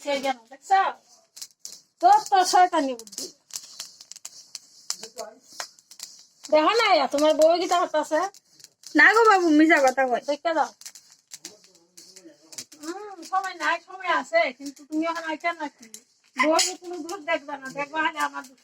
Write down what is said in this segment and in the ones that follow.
সে যেন দেখছ তোর তো শয়তানি বুদ্ধি। দেখো না তোমার বউ গীতা হতাছে না গো বাবু মিশা কথা কয়। দেখতে দাও। সময় নাই সময় আছে কিন্তু তুমি এখন আইটা নাকি? বউর কোনো দোষ দেখবে না দেখবা হলে আমার দোষ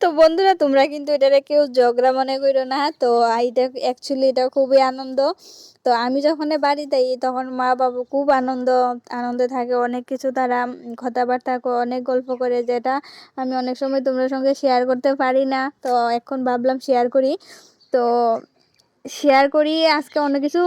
তো বন্ধুরা, তোমরা কিন্তু এটারে কেউ ঝগড়া মনে করো না। তো এটা অ্যাকচুয়ালি এটা খুবই আনন্দ। তো আমি যখন বাড়ি বাড়িতে তখন মা বাবু খুব আনন্দ, আনন্দে থাকে। অনেক কিছু তারা কথাবার্তা অনেক গল্প করে যেটা আমি অনেক সময় তোমরা সঙ্গে শেয়ার করতে পারি না। তো এখন ভাবলাম শেয়ার করি। তো শেয়ার করি, আজকে অন্য কিছু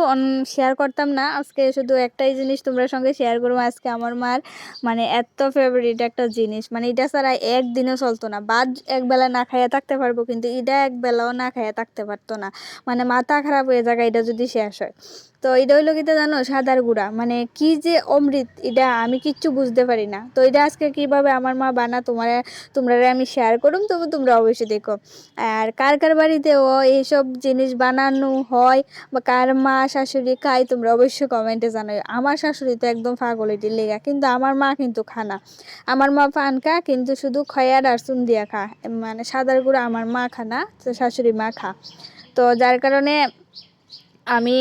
শেয়ার করতাম না। আজকে শুধু একটাই জিনিস তোমরা সঙ্গে শেয়ার করব, আজকে আমার মার মানে এত ফেভারিট একটা জিনিস। মানে এটা ছাড়া একদিনও চলতো না। বাদ একবেলা না খাইয়া থাকতে পারব, কিন্তু এটা একবেলাও না খাইয়া থাকতে পারতো না। মানে মাথা খারাপ হয়ে যাবে এটা যদি শেষ হয়। তো এটা হইল কিতা জানো? সাদার গুঁড়া। মানে কি যে অমৃত, এটা আমি কিচ্ছু বুঝতে পারি না। তো এটা আজকে কীভাবে আমার মা বানা, তোমার তোমরা আমি শেয়ার করুম, তবু তোমরা অবশ্যই দেখো। আর কার কার বাড়িতেও এইসব জিনিস বানানো হয় বা কার মা শাশুড়ি খায় তোমরা অবশ্যই কমেন্টে জানাই আমার শাশুড়ি তো একদম ফাগলিটির লেগা, কিন্তু আমার মা কিন্তু খানা। আমার মা পান খা, কিন্তু শুধু খয়ার আর চুন দিয়া খা। মানে সাদার গুঁড়া আমার মা খানা, তো শাশুড়ি মা খা। তো যার কারণে আমি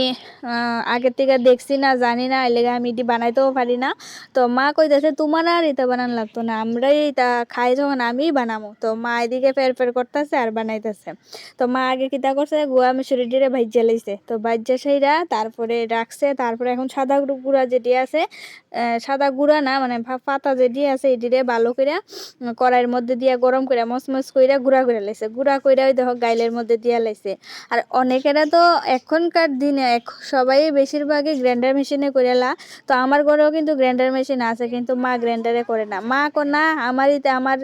আগের থেকে দেখছি না, জানি না এলেগে আমি এটি বানাইতেও পারি না। তো মা কইতেছে, তোমার আর এটা বানান লাগতো না, আমরাই এটা খাই যখন আমিই বানাবো তো মা এদিকে ফের ফের করতেছে আর বানাইতেছে। তো মা আগে কিতা করছে, গুয়া মিশরি দিয়ে ভাজ্যা লাইছে। তো ভাজ্যা সেইরা তারপরে রাখছে, তারপরে এখন সাদা গুঁড়া যেটি আছে সাদা গুঁড়া না মানে পাতা যেটি আছে, এটিরে ভালো করে কড়াইয়ের মধ্যে দিয়া গরম করে মচমচ কইরা গুঁড়া করে লাইছে। গুঁড়া কইরা ওই দেখো গাইলের মধ্যে দিয়া লাইছে। আর অনেকেরা তো এখনকার দিনে সবাই বেশিরভাগই গ্রাইন্ডার মেশিনে করে লা। তো আমার ঘরেও কিন্তু গ্রাইন্ডার মেশিন আছে, কিন্তু মা গ্রাইন্ডারে করে না। মা কো না, আমার ইতে, আমার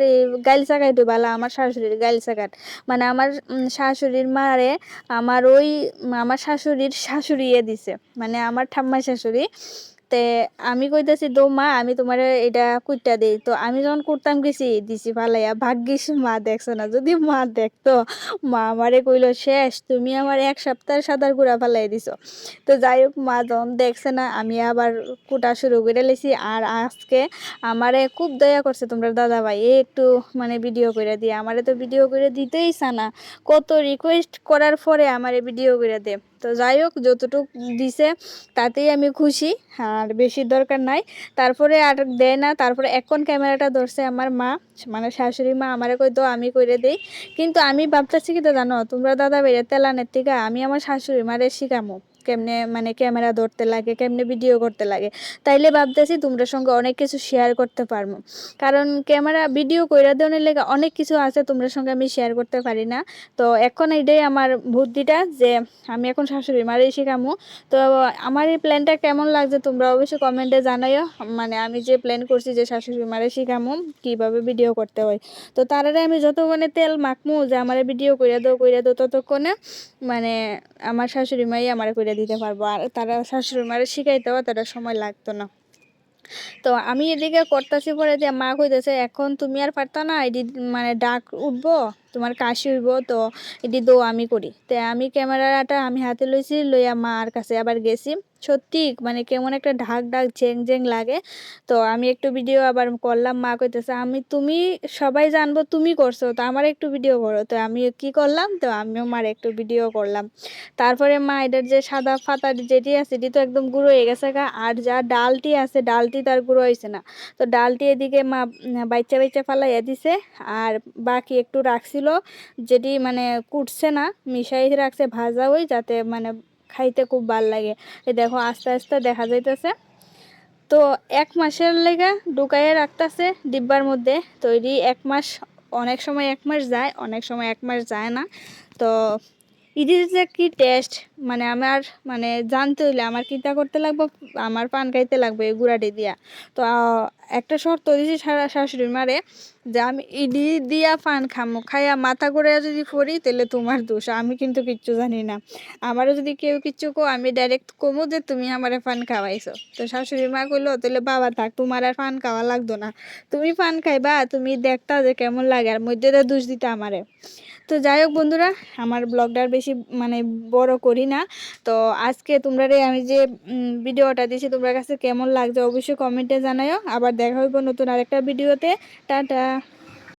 গাইল চাকাইটো ভালো আমার শাশুড়ির গাইল চাকাট মানে আমার শাশুড়ির মারে আমার ওই, আমার শাশুড়ির শাশুড়িয়ে দিছে। মানে আমার ঠাম্মা শাশুড়ি। তে আমি কইতাছি, দো মা, আমি তোমার এটা কুইটা দেই। তো আমি যখন করতাম গেছি, দিছি ফালাইয়া, ভাগ্যিস মা দেখছ না, যদি মা দেখতো, মা আমারে কইল, শেষ, তুমি আমার এক সপ্তাহ সাদার গুঁড়া ফালাই দিছো। তো যাই হোক মা যখন দেখছে না, আমি আবার কুটা শুরু করে লেছি। আর আজকে আমারে খুব দয়া করছে তোমরা দাদা ভাই একটু মানে ভিডিও করে দিয়ে। আমারে তো ভিডিও করে দিতেই না। কত রিকোয়েস্ট করার পরে আমারে ভিডিও করে দে। তো যাই হোক যতটুকু দিছে, তাতেই আমি খুশি। আর বেশি দরকার নাই। তারপরে আর দেয় না, তারপরে এখন ক্যামেরাটা ধরছে আমার মা মানে শাশুড়ি মা, আমারে কই তো আমি করে দেই। কিন্তু আমি ভাবতেছি কি তো জানো তোমরা দাদা বেড়ে তেলানের থেকে আমি আমার শাশুড়ি মারে শিখামো। কেমনে মানে ক্যামেরা ধরতে লাগে, কেমনে ভিডিও করতে লাগে, তাইলে ভাবতেছি তোমরা সঙ্গে অনেক কিছু শেয়ার করতে পারব কারণ ক্যামেরা ভিডিও কইরা দেওয়ার লেগে অনেক কিছু আছে তোমরা সঙ্গে আমি শেয়ার করতে পারি না। তো এখন এইটাই আমার বুদ্ধিটা যে আমি এখন শাশুড়ি মারে শিখামো। তো আমার এই প্ল্যানটা কেমন লাগছে তোমরা অবশ্যই কমেন্টে জানাইও। মানে আমি যে প্ল্যান করছি যে শাশুড়ি মারে শিখামো, কীভাবে ভিডিও করতে হয়। তো তার আগে আমি যতক্ষণে তেল মাখমু যে আমার ভিডিও কইরা দাও কইরা দাও, ততক্ষণে মানে আমার শাশুড়ি মাই আমার কইরা দিতে পারব। আর তারা শাশুড়ি মারে শিখাইতেও তারা সময় লাগতো না। তো আমি এদিকে করতেছি পরে যে মা কইতেছে, এখন তুমি আর পারতো না মানে ডাক উঠবো তোমার কাশি হইব তো এটি দো আমি করি। তো আমি ক্যামেরাটা আমি হাতে লইছি লইয়া মার কাছে আবার গেছি। সত্যি মানে কেমন একটা ঢাক ঢাক ঝেং ঝেং লাগে। তো আমি একটু ভিডিও আবার করলাম মা কইতেছে আমি তুমি সবাই জানব তুমি করছ তো আমার একটু ভিডিও করো। তো আমি কি করলাম তো আমিও মার একটু ভিডিও করলাম। তারপরে মা এটার যে সাদা পাতা যেটি আছে এটি তো একদম গুঁড়ো হয়ে গেছে গা আর যা ডালটি আছে ডালটি তার গুঁড়ো হয়েছে না। তো ডালটি এদিকে মা উম, বাইচা বাইচা ফালাইয়া দিছে আর বাকি একটু রাখছিল যেটি মানে কুটছে না, মিশাই রাখছে ভাজা ওই যাতে মানে খাইতে খুব ভালো লাগে। এই দেখো, আস্তে আস্তে দেখা যাইতেছে। তো এক মাসের লেগে ডুকাইয়ে রাখতেছে ডিব্বার মধ্যে। তৈরি এক মাস, অনেক সময় এক মাস যায়, অনেক সময় এক মাস যায় না। তো ইডির যে কি টেস্ট মানে আমার মানে জানতে হইলে আমার কিতা করতে লাগবো? আমার পান খাইতে লাগবে এই গুড়াটি দিয়া। তো একটা শর্ত দিয়েছি শাশুড়ি মারে যে আমি ইডি দিয়া পান খামো। খাইয়া মাথা করে যদি পড়ি তাহলে তোমার দোষ। আমি কিন্তু কিচ্ছু জানি না। আমারও যদি কেউ কিচ্ছু কো, আমি ডাইরেক্ট কমো যে তুমি আমারে পান খাওয়াইছো। তো শাশুড়ি মা কইলো, তাহলে বাবা থাক, তোমার আর পান খাওয়া লাগতো না। তুমি পান খাইবা, তুমি দেখতা যে কেমন লাগে। আর মধ্যে দোষ দিতে আমারে। তো যাই হোক বন্ধুরা, আমার ব্লগটা বেশি মানে বড় করি না। তো আজকে তোমরা আমি যে ভিডিওটা দিয়েছি, তোমার কাছে কেমন লাগছে অবশ্যই কমেন্টে জানাও আবার দেখা হইব নতুন আরেকটা ভিডিওতে। টাটা!